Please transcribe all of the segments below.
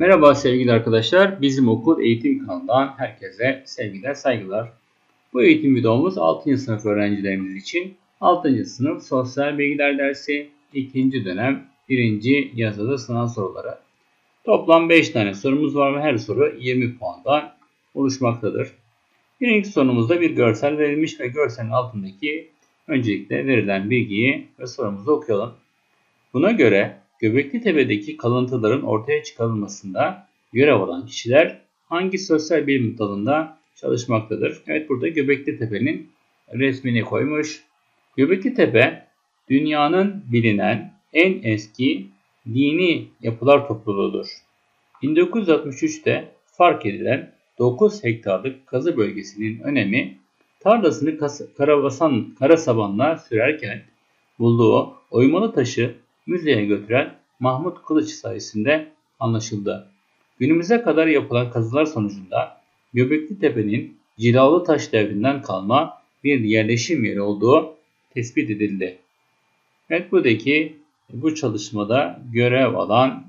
Merhaba sevgili arkadaşlar. Bizim okul eğitim kanalından herkese sevgiler, saygılar. Bu eğitim videomuz 6. sınıf öğrencilerimiz için 6. sınıf sosyal bilgiler dersi 2. dönem 1. yazılı sınav soruları. Toplam 5 tane sorumuz var ve her soru 20 puandan oluşmaktadır. Birinci sorumuzda bir görsel verilmiş ve görselin altındaki öncelikle verilen bilgiyi ve sorumuzu okuyalım. Buna göre Göbekli Tepe'deki kalıntıların ortaya çıkarılmasında görev alan kişiler hangi sosyal bilim dalında çalışmaktadır? Evet burada Göbekli Tepe'nin resmini koymuş. Göbekli Tepe dünyanın bilinen en eski dini yapılar topluluğudur. 1963'te fark edilen 9 hektarlık kazı bölgesinin önemi tarlasını karabasan, kara sabanla sürerken bulduğu oymalı taşı müzeye götüren Mahmut Kılıç sayesinde anlaşıldı. Günümüze kadar yapılan kazılar sonucunda Göbekli Tepe'nin Cilalı Taş devrinden kalma bir yerleşim yeri olduğu tespit edildi. Evet bu çalışmada görev alan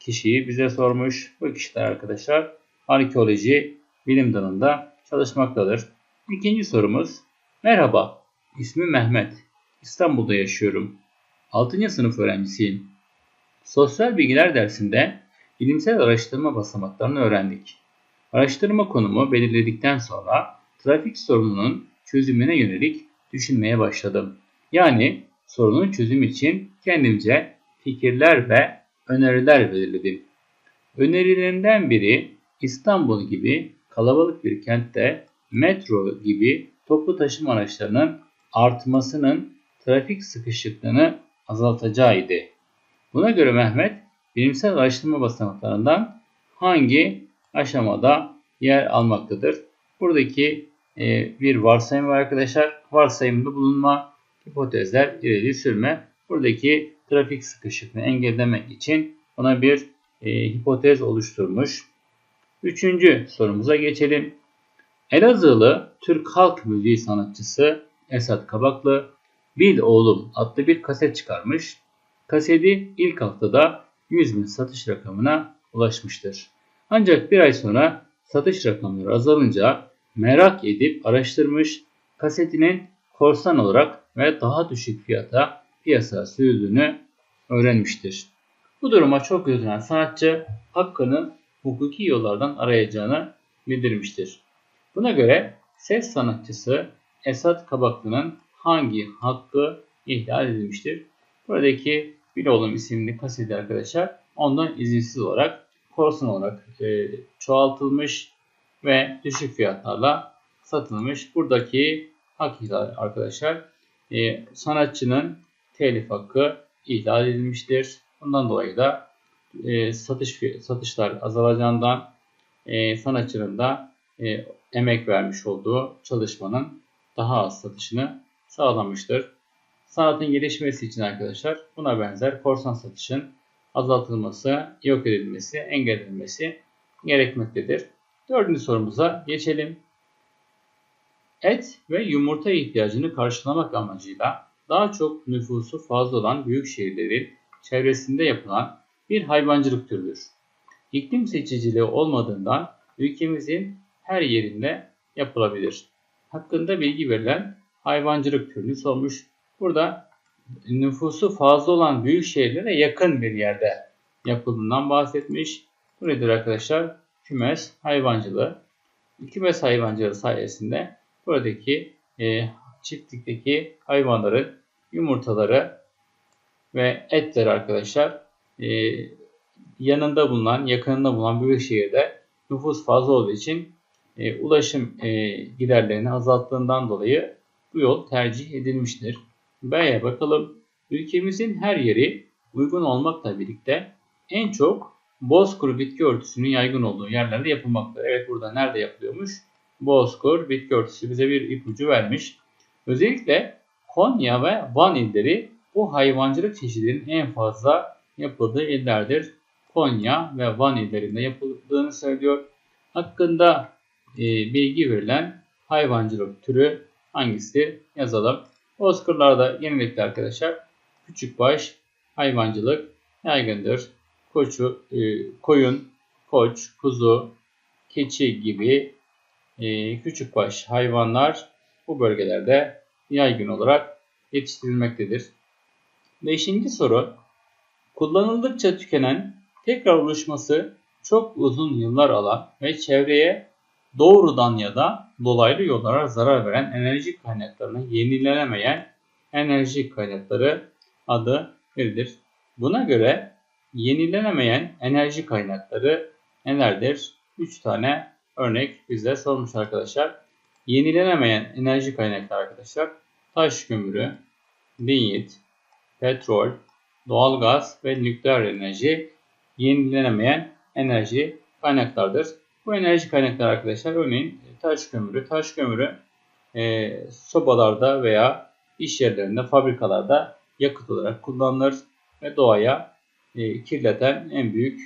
kişiyi bize sormuş. Bu kişiler arkadaşlar arkeoloji bilim dalında çalışmaktadır. İkinci sorumuz. Merhaba, ismim Mehmet. İstanbul'da yaşıyorum. 6. sınıf öğrencisiyim. Sosyal bilgiler dersinde bilimsel araştırma basamaklarını öğrendik. Araştırma konumu belirledikten sonra trafik sorununun çözümüne yönelik düşünmeye başladım. Yani sorunun çözümü için kendimce fikirler ve öneriler belirledim. Önerilerinden biri İstanbul gibi kalabalık bir kentte metro gibi toplu taşıma araçlarının artmasının trafik sıkışıklığını azaltacağıydı. Buna göre Mehmet bilimsel araştırma basamaklarından hangi aşamada yer almaktadır? Buradaki e, bir varsayım var arkadaşlar. Varsayımda bulunma, hipotezler, ileri sürme. Buradaki trafik sıkışıklığını engellemek için ona bir e, hipotez oluşturmuş. Üçüncü sorumuza geçelim. Elazığlı Türk halk müziği sanatçısı Esat Kabaklı Bil Oğlum adlı bir kaset çıkarmış. Kaseti ilk haftada 100 bin satış rakamına ulaşmıştır. Ancak bir ay sonra satış rakamları azalınca merak edip araştırmış, kasetinin korsan olarak ve daha düşük fiyata piyasaya sürüldüğünü öğrenmiştir. Bu duruma çok üzülen sanatçı hakkını hukuki yollardan arayacağını bildirmiştir. Buna göre ses sanatçısı Esat Kabaklı'nın hangi hakkı ihlal edilmiştir? Buradaki Biloğlum isimli kaseti arkadaşlar ondan izinsiz olarak korsan olarak e, çoğaltılmış ve düşük fiyatlarla satılmış. Buradaki hak ihlal arkadaşlar e, sanatçının telif hakkı ihlal edilmiştir. Bundan dolayı da e, satış satışlar azalacağından e, sanatçının da e, emek vermiş olduğu çalışmanın daha az satışını sağlamıştır. Sanatın gelişmesi için arkadaşlar buna benzer korsan satışın azaltılması, yok edilmesi, engellenmesi gerekmektedir. Dördüncü sorumuza geçelim. Et ve yumurta ihtiyacını karşılamak amacıyla daha çok nüfusu fazla olan büyük şehirlerin çevresinde yapılan bir hayvancılık türüdür. İklim seçiciliği olmadığından ülkemizin her yerinde yapılabilir. Hakkında bilgi verilen hayvancılık türünü sormuş. Burada nüfusu fazla olan büyük şehirlere yakın bir yerde yapıldığından bahsetmiş. Bu nedir arkadaşlar? Kümes hayvancılığı. Kümes hayvancılığı sayesinde buradaki e, çiftlikteki hayvanların yumurtaları ve etleri arkadaşlar e, yanında bulunan, yakınında bulunan büyük şehirde nüfus fazla olduğu için e, ulaşım e, giderlerini azalttığından dolayı bu yol tercih edilmiştir. B'ye bakalım. Ülkemizin her yeri uygun olmakla birlikte en çok bozkır bitki örtüsünün yaygın olduğu yerlerde yapılmaktadır. Evet burada nerede yapılıyormuş? Bozkır bitki örtüsü bize bir ipucu vermiş. Özellikle Konya ve Van illeri bu hayvancılık çeşidinin en fazla yapıldığı illerdir. Konya ve Van illerinde yapıldığını söylüyor. Hakkında e, bilgi verilen hayvancılık türü hangisi yazalım. Bozkırlarda genellikle arkadaşlar küçük baş hayvancılık yaygındır. Koçu, e, koyun, koç, kuzu, keçi gibi e, küçükbaş hayvanlar bu bölgelerde yaygın olarak yetiştirilmektedir. Beşinci soru. Kullanıldıkça tükenen, tekrar oluşması çok uzun yıllar alan ve çevreye doğrudan ya da dolaylı yollara zarar veren enerji kaynaklarına yenilenemeyen enerji kaynakları adı verilir. Buna göre yenilenemeyen enerji kaynakları nelerdir? 3 tane örnek bize sormuş arkadaşlar. Yenilenemeyen enerji kaynakları arkadaşlar taş kömürü, linyit, petrol, doğalgaz ve nükleer enerji yenilenemeyen enerji kaynaklardır. Bu enerji kaynakları arkadaşlar örneğin taş kömürü. Taş kömürü e, sobalarda veya iş yerlerinde, fabrikalarda yakıt olarak kullanılır ve doğaya e, kirleten en büyük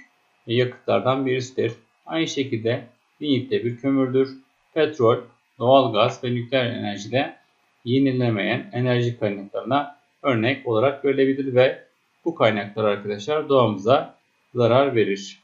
yakıtlardan birisidir. Aynı şekilde linyit de bir kömürdür. Petrol, doğalgaz ve nükleer enerjide yenilenemeyen enerji kaynaklarına örnek olarak verilebilir ve bu kaynaklar arkadaşlar doğamıza zarar verir.